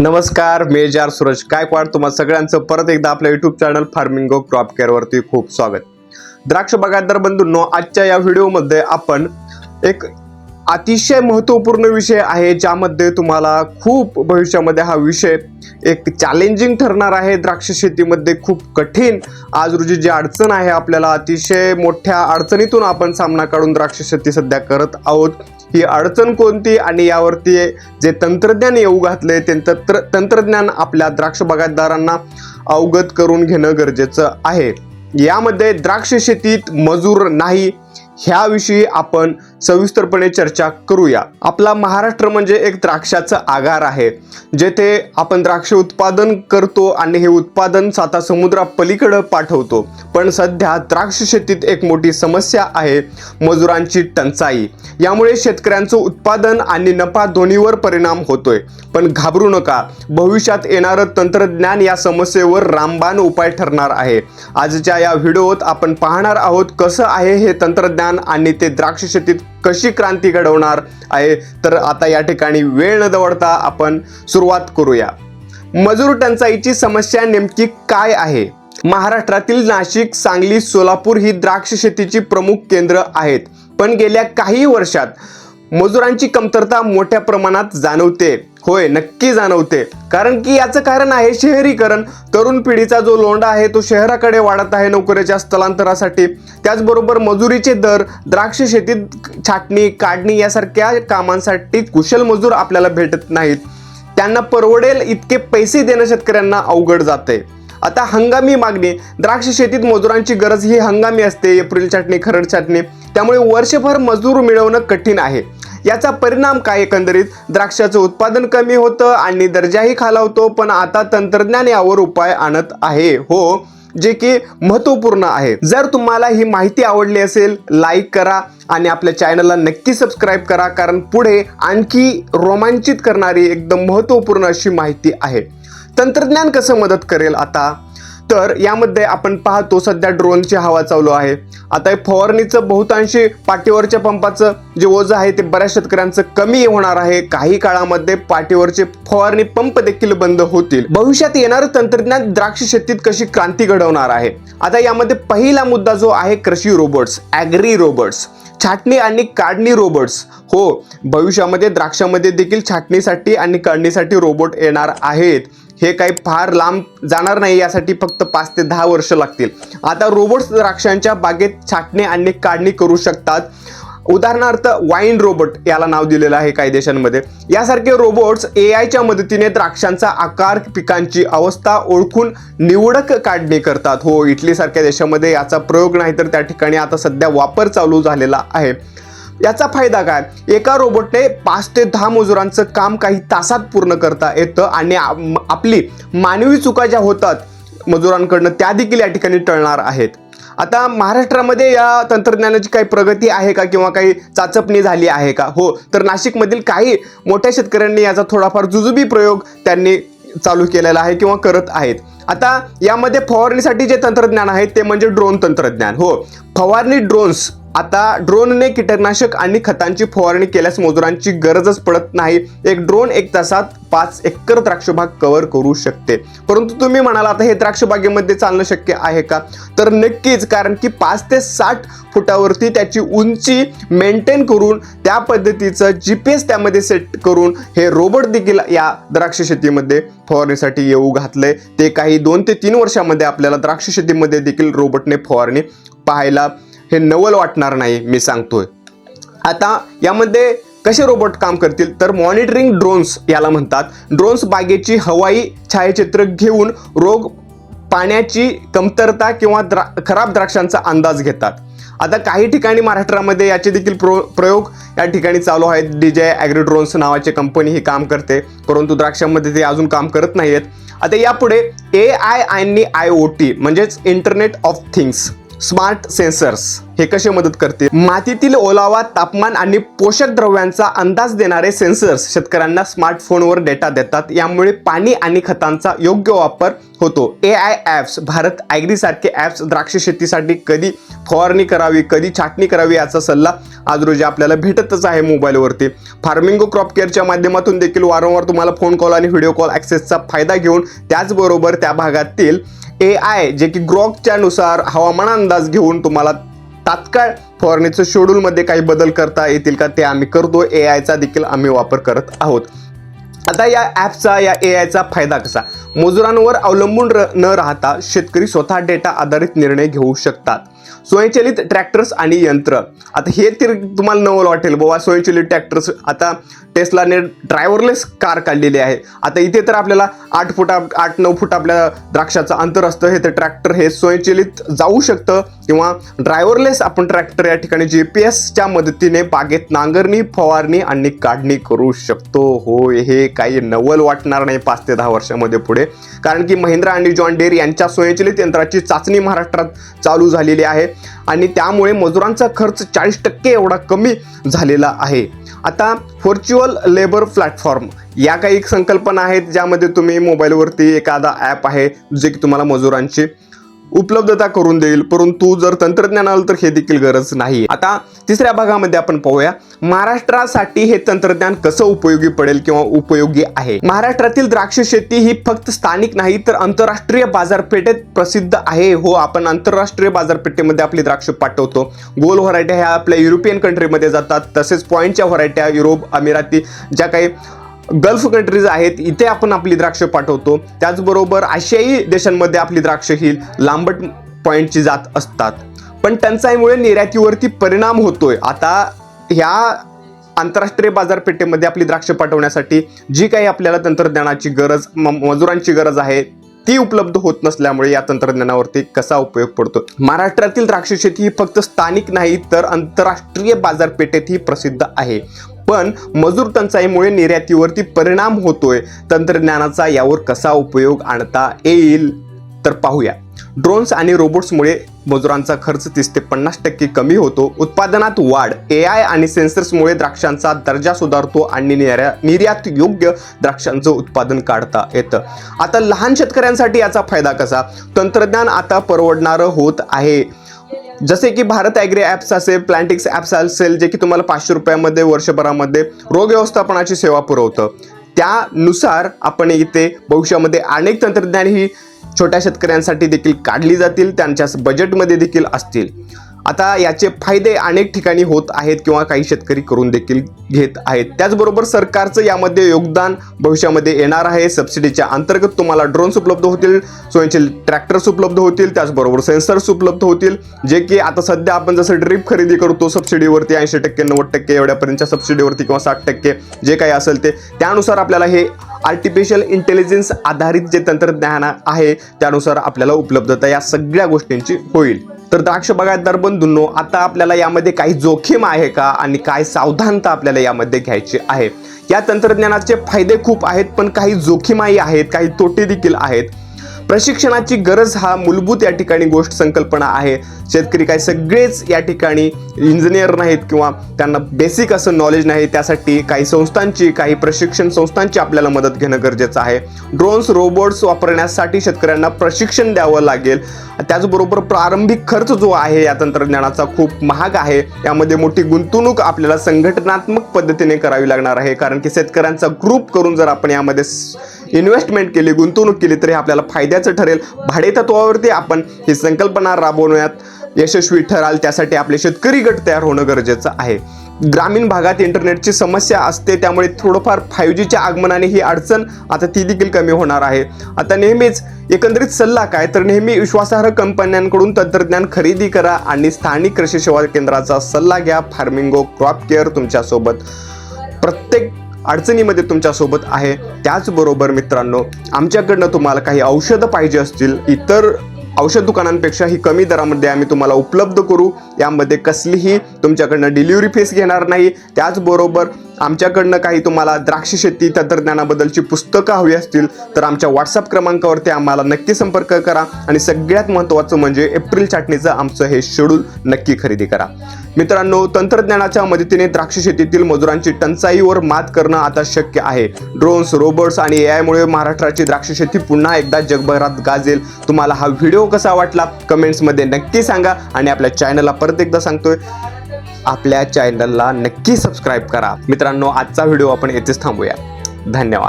नमस्कार मी जार सूरज गायकवाड. तुम्हाला सगळ्यांचं परत एकदा आपल्या YouTube channel farming go crop केअरवरती खूप स्वागत. द्राक्ष बागायतदार बंधूंनो आजच्या या व्हिडिओमध्ये आपण एक अतिशय महत्त्वपूर्ण विषय आहे ज्यामध्ये तुम्हाला खूप भविष्यामध्ये हा विषय एक चॅलेंजिंग ठरणार आहे. द्राक्ष शेतीमध्ये खूप कठीण आज रोजी जी अडचण आहे आपल्याला अतिशय मोठ्या अडचणीतून आपण सामना काढून द्राक्ष शेती सध्या करत आहोत. ही अडचण कोणती आणि यावरती जे तंत्रज्ञान येऊ घातले ते तंत्र तंत्रज्ञान आपल्या द्राक्ष बागायतदारांना अवगत करून घेणं गरजेचं आहे. यामध्ये द्राक्ष शेतीत मजूर नाही ह्याविषयी आपण सविस्तरपणे चर्चा करूया. आपला महाराष्ट्र म्हणजे एक द्राक्षाचं आगार आहे. जेथे आपण द्राक्ष उत्पादन करतो आणि हे उत्पादन साता समुद्रापलीकडं पाठवतो. पण सध्या द्राक्ष शेतीत एक मोठी समस्या आहे मजुरांची टंचाई. यामुळे शेतकऱ्यांचं उत्पादन आणि नफा दोन्हीवर परिणाम होतोय. पण घाबरू नका भविष्यात येणारं तंत्रज्ञान या समस्येवर रामबाण उपाय ठरणार आहे. आजच्या या व्हिडिओत आपण पाहणार आहोत कसं आहे हे तंत्रज्ञान आणि ते द्राक्ष शेतीत कशी क्रांती घडवणार आहे? तर आता या ठिकाणी वेळ न दवडता आपण सुरुवात करूया. मजूर टंचाईची समस्या नेमकी काय आहे? महाराष्ट्रातील नाशिक सांगली सोलापूर ही द्राक्ष शेतीची प्रमुख केंद्र आहेत. पण गेल्या काही वर्षात मजुरांची कमतरता मोठ्या प्रमाणात जाणवते. होय नक्की जाणवते. कारण की याचं कारण आहे शहरीकरण. तरुण पिढीचा जो लोंढा आहे तो शहराकडे वाढत आहे नोकरीच्या स्थलांतरासाठी. त्याचबरोबर मजुरीचे दर द्राक्ष शेतीत छाटणी काढणी यासारख्या कामांसाठी कुशल मजूर आपल्याला भेटत नाहीत. त्यांना परवडेल इतके पैसे देणं शेतकऱ्यांना अवघड जाते. आता हंगामी मागणी द्राक्ष शेतीत मजुरांची गरज ही हंगामी असते एप्रिल छाटणी खरड छाटणी. त्यामुळे वर्षभर मजूर मिळवणं कठीण आहे. याचा परिणाम काय एकंदरीत? द्राक्षाचं उत्पादन कमी होतं आणि दर्जाही खालावतो पण आता तंत्रज्ञान यावर उपाय आणत आहे. हो जे की महत्त्वपूर्ण आहे. जर तुम्हाला ही माहिती आवडली असेल लाईक करा आणि आपल्या चॅनलला नक्की सबस्क्राईब करा कारण पुढे आणखी रोमांचित करणारी एकदम महत्त्वपूर्ण अशी माहिती आहे. तंत्रज्ञान कसं मदत करेल आता? तर यामध्ये आपण पाहतो सध्या ड्रोनची हवा चालू आहे. आता हे फवारणीचं बहुतांशी पाठीवरच्या पंपाचं जे ओझं आहे ते बऱ्याच शेतकऱ्यांचं कमी होणार आहे. काही काळामध्ये पाठीवरचे फवारणी पंप देखील बंद होतील. भविष्यात येणारं तंत्रज्ञान द्राक्ष शेतीत कशी क्रांती घडवणार आहे? आता यामध्ये पहिला मुद्दा जो आहे कृषी रोबोट्स ॲग्री रोबोट्स छाटणी आणि काढणी रोबोट्स. हो भविष्यामध्ये द्राक्षामध्ये देखील छाटणीसाठी आणि काढणीसाठी रोबोट येणार आहेत. हे काही फार लांब जाणार नाही यासाठी फक्त पाच ते दहा वर्ष लागतील. आता रोबोट्स द्राक्षांच्या बागेत छाटणी आणि काढणी करू शकतात. उदाहरणार्थ वाईन रोबोट याला नाव दिलेलं आहे काही देशांमध्ये. यासारखे रोबोट्स ए आयच्या मदतीने द्राक्षांचा आकार पिकांची अवस्था ओळखून निवडक काढणी करतात. हो इटलीसारख्या देशामध्ये याचा प्रयोग नाही तर त्या ठिकाणी आता सध्या वापर चालू झालेला आहे. याचा फायदा काय? एका रोबोटने पाच ते दहा मजुरांचं काम काही तासात पूर्ण करता येतं आणि आपली मानवी चुका ज्या होतात मजुरांकडनं त्या देखील या ठिकाणी टळणार आहेत. आता महाराष्ट्रामध्ये या तंत्रज्ञानाची काही प्रगती आहे का किंवा काही चाचपणी झाली आहे का? हो तर नाशिकमधील काही मोठ्या शेतकऱ्यांनी याचा थोडाफार जुजुबी प्रयोग त्यांनी चालू केलेला आहे किंवा करत आहेत. आता यामध्ये फवारणीसाठी जे तंत्रज्ञान आहे ते म्हणजे ड्रोन तंत्रज्ञान. हो फवारणी ड्रोन्स आता ड्रोनने कीटकनाशक आणि खतांची फवारणी केल्यास मजुरांची गरजच पडत नाही. एक ड्रोन एक तासात पाच एकर द्राक्षबाग कव्हर करू शकते. परंतु तुम्ही म्हणाला आता हे द्राक्षबागेमध्ये चालणं शक्य आहे का? तर नक्कीच कारण की पाच ते साठ फुटावरती त्याची उंची मेंटेन करून त्या पद्धतीचं जी पी एस त्यामध्ये सेट करून हे रोबोट देखील या द्राक्ष शेतीमध्ये फवारणीसाठी येऊ घातलंय. ते काही दोन ते तीन वर्षामध्ये आपल्याला द्राक्ष शेतीमध्ये देखील रोबोटने फवारणी पाहायला हे नवल वाटणार नाही मी सांगतोय. आता यामध्ये कसे रोबोट काम करतील? तर मॉनिटरिंग ड्रोन्स याला म्हणतात. ड्रोन्स बागेची हवाई छायाचित्र घेऊन रोग पाण्याची कमतरता किंवा द्रा खराब द्राक्षांचा अंदाज घेतात. आता काही ठिकाणी महाराष्ट्रामध्ये याचे देखील प्रो प्रयोग या ठिकाणी चालू आहेत. डी जे ॲग्री ड्रोन्स नावाची कंपनी ही काम करते परंतु द्राक्षांमध्ये ते अजून काम करत नाही आहेत आता यापुढे ए आय आणि आय ओ टी म्हणजेच internet of things smart sensors हे कसे मदत करते मातीतील ओलावा तापमान आणि पोषक द्रव्यांचा अंदाज देणारे सेन्सर्स शेतकऱ्यांना स्मार्टफोनवर डेटा देतात. यामुळे पाणी आणि खतांचा योग्य वापर होतो. ए आय ॲप्स भारत ॲग्रीसारखे ॲप्स द्राक्ष शेतीसाठी कधी फवारणी करावी कधी छाटणी करावी याचा सल्ला आज रोजी आपल्याला भेटतच आहे मोबाईलवरती. फार्मिंगो क्रॉप केअरच्या माध्यमातून देखील वारंवार तुम्हाला फोन कॉल आणि व्हिडिओ कॉल ॲक्सेसचा फायदा घेऊन त्याचबरोबर त्या भागातील ए आय जे की ग्रॉकच्या नुसार हवामान अंदाज घेऊन तुम्हाला तात्काळ फवारणीचं शेड्यूलमध्ये काही बदल करता येतील का ते आम्ही करतो. ए आयचा देखील आम्ही वापर करत आहोत. आता या ॲपचा या ए आयचा फायदा कसा? मजुरांवर अवलंबून र न राहता शेतकरी स्वतः डेटा आधारित निर्णय घेऊ शकतात. स्वयंचलित ट्रॅक्टर्स आणि यंत्र. आता हे तर तुम्हाला नवल वाटेल बाबा स्वयंचलित ट्रॅक्टर्स आता टेस्लाने ड्रायव्हरलेस कार काढलेली आहे. आता इथे तर आपल्याला आठ फूट आप- आठ नऊ फूट आपल्या द्राक्षाचं अंतर असतं. हे तर ट्रॅक्टर हे स्वयंचलित जाऊ शकतं किंवा ड्रायव्हरलेस आपण ट्रॅक्टर या ठिकाणी जी पी एसच्या मदतीने बागेत नांगरणी फवारणी आणि काढणी करू शकतो. हो हे काही नवल वाटणार नाही पाच ते दहा वर्षामध्ये पुढे. कारण की महिंद्रा आणि जॉन डेअर यांच्या स्वयंचलित यंत्राची चाचणी महाराष्ट्रात चालू झालेली आहे. आणि त्यामुळे मजुरांचा खर्च चाळीस टक्के एवढा कमी झालेला आहे. आता व्हर्च्युअल लेबर प्लॅटफॉर्म या काही संकल्पना आहेत ज्यामध्ये तुम्ही मोबाईलवरती एखादा ॲप आहे जे की तुम्हाला मजुरांची उपलब्धता करून देईल परंतु जर तंत्रज्ञान आलं तर हे देखील गरज नाही. आता तिसऱ्या भागामध्ये आपण पाहूया महाराष्ट्रासाठी हे तंत्रज्ञान कसं उपयोगी पडेल किंवा उपयोगी आहे? महाराष्ट्रातील द्राक्ष शेती ही फक्त स्थानिक नाही तर आंतरराष्ट्रीय बाजारपेठेत प्रसिद्ध आहे. हो आपण आंतरराष्ट्रीय बाजारपेठेमध्ये आपली द्राक्ष पाठवतो. गोल व्हरायट्या ह्या आपल्या युरोपियन कंट्रीमध्ये जातात तसेच पॉईंटच्या व्हरायट्या युरोप अमिराती ज्या काही गल्फ कंट्रीज आहेत इथे आपण आपली द्राक्ष पाठवतो. त्याचबरोबर आशियाई देशांमध्ये आपली द्राक्ष ही लांबट पॉईंटची जात असतात. पण टंचाईमुळे निर्यातीवरती परिणाम होतोय. आता ह्या आंतरराष्ट्रीय बाजारपेठेमध्ये आपली द्राक्ष पाठवण्यासाठी जी काही आपल्याला तंत्रज्ञानाची गरज म- मजुरांची गरज आहे ती उपलब्ध होत नसल्यामुळे या तंत्रज्ञानावरती कसा उपयोग पडतो महाराष्ट्रातील द्राक्ष शेती ही फक्त स्थानिक नाही तर आंतरराष्ट्रीय बाजारपेठेतही प्रसिद्ध आहे. पण मजूर टंचाईमुळे निर्यातीवरती परिणाम होतोय. तंत्रज्ञानाचा यावर कसा उपयोग आणता येईल? तर पाहूया. ड्रोन्स आणि रोबोट्समुळे मजुरांचा खर्च तीस ते पन्नास टक्के कमी होतो. उत्पादनात वाढ. ए आय आणि सेन्सर्समुळे द्राक्षांचा दर्जा सुधारतो आणि निर्या निर्यात योग्य द्राक्षांचं उत्पादन काढता येतं. आता लहान शेतकऱ्यांसाठी याचा फायदा कसा? तंत्रज्ञान आता परवडणारं होत आहे. जसे की भारत ॲग्री ॲप्स असेल प्लॅन्टिक्स ॲप्स असेल जे की तुम्हाला पाचशे रुपयामध्ये वर्षभरामध्ये रोग व्यवस्थापनाची सेवा पुरवतं. त्यानुसार आपण इथे भविष्यामध्ये अनेक तंत्रज्ञान ही छोट्या शेतकऱ्यांसाठी देखील काढली जातील त्यांच्या बजेटमध्ये देखील असतील. आता याचे फायदे अनेक ठिकाणी होत आहेत किंवा काही शेतकरी करून देखील घेत आहेत. त्याचबरोबर सरकारचं यामध्ये योगदान भविष्यामध्ये येणार आहे. सबसिडीच्या अंतर्गत तुम्हाला ड्रोन्स उपलब्ध होतील स्वयंचलित ट्रॅक्टर्स उपलब्ध होतील त्याचबरोबर सेन्सर्स उपलब्ध होतील जे की आता सध्या आपण जसं ड्रीप खरेदी करतो सबसिडीवरती ऐंशी टक्के नव्वद टक्के एवढ्यापर्यंतच्या सबसिडीवरती किंवा साठ टक्के जे काही असेल ते. त्यानुसार आपल्याला हे आर्टिफिशियल इंटेलिजन्स आधारित जे तंत्रज्ञान आहे त्यानुसार आपल्याला उपलब्धता या सगळ्या गोष्टींची होईल. तर द्राक्ष बागायतदार बंधूंनो आता आपल्याला यामध्ये काही जोखीम आहे का? आणि काय सावधानता आपल्याला यामध्ये घ्यायची आहे? या तंत्रज्ञानाचे फायदे खूप आहेत पण काही जोखीमही आहेत काही तोटे देखील आहेत. प्रशिक्षणाची गरज हा मूलभूत या ठिकाणी गोष्ट संकल्पना आहे. शेतकरी काय सगळेच या ठिकाणी इंजिनियर नाहीत किंवा त्यांना बेसिक असं नॉलेज नाही त्यासाठी काही संस्थांची काही प्रशिक्षण संस्थांची आपल्याला मदत घेणं गरजेचं आहे. ड्रोन्स रोबोट्स वापरण्यासाठी शेतकऱ्यांना प्रशिक्षण द्यावं लागेल. त्याचबरोबर प्रारंभिक खर्च जो आहे या तंत्रज्ञानाचा खूप महाग आहे. यामध्ये मोठी गुंतवणूक आपल्याला संघटनात्मक पद्धतीने करावी लागणार आहे. कारण की शेतकऱ्यांचा ग्रुप करून जर आपण यामध्ये इन्व्हेस्टमेंट केली गुंतवणूक केली तरी आपल्याला फायद्याचं ठरेल. भाडेतत्वावरती आपण ही संकल्पना राबवण्यात यशस्वी ठराल. त्यासाठी आपले शेतकरी गट तयार होणं गरजेचं आहे. ग्रामीण भागात इंटरनेटची समस्या असते त्यामुळे थोडंफार फाईव्ह जीच्या आगमनाने ही अडचण आता ती देखील कमी होणार आहे. आता नेहमीच एकंदरीत सल्ला काय? तर नेहमी विश्वासार्ह कंपन्यांकडून तंत्रज्ञान खरेदी करा आणि स्थानिक कृषी सेवा केंद्राचा सल्ला घ्या. फार्मिंगो क्रॉप केअर तुमच्यासोबत. प्रत्येक अडचणीमध्ये तुमच्यासोबत आहे. त्याचबरोबर मित्रांनो आमच्याकडनं तुम्हाला काही औषधं पाहिजे असतील इतर औषध दुकानांपेक्षा ही कमी दरामध्ये आम्ही तुम्हाला उपलब्ध करू. यामध्ये कसलीही तुमच्याकडनं डिलिव्हरी फीस घेणार नाही. त्याचबरोबर आमच्याकडनं काही तुम्हाला द्राक्ष शेती तंत्रज्ञानाबद्दलची पुस्तकं हवी असतील तर आमच्या व्हॉट्सअप क्रमांकावरती आम्हाला नक्की संपर्क करा. आणि सगळ्यात महत्त्वाचं म्हणजे एप्रिल छाटणीचं आमचं हे शेड्यूल नक्की खरेदी करा. मित्रांनो तंत्रज्ञानाच्या मदतीने द्राक्ष शेतीतील मजुरांची टंचाईवर मात करणं आता शक्य आहे. ड्रोन्स रोबोट्स आणि ए आयमुळे महाराष्ट्राची द्राक्ष शेती पुन्हा एकदा जगभरात गाजेल. तुम्हाला हा व्हिडिओ व्हिडिओ कसा वाटला कमेंट्समध्ये नक्की सांगा आणि आपल्या चॅनलला परत एकदा सांगतोय आपल्या चॅनलला नक्की सबस्क्राईब करा. मित्रांनो आजचा व्हिडिओ आपण येथेच थांबूया. धन्यवाद.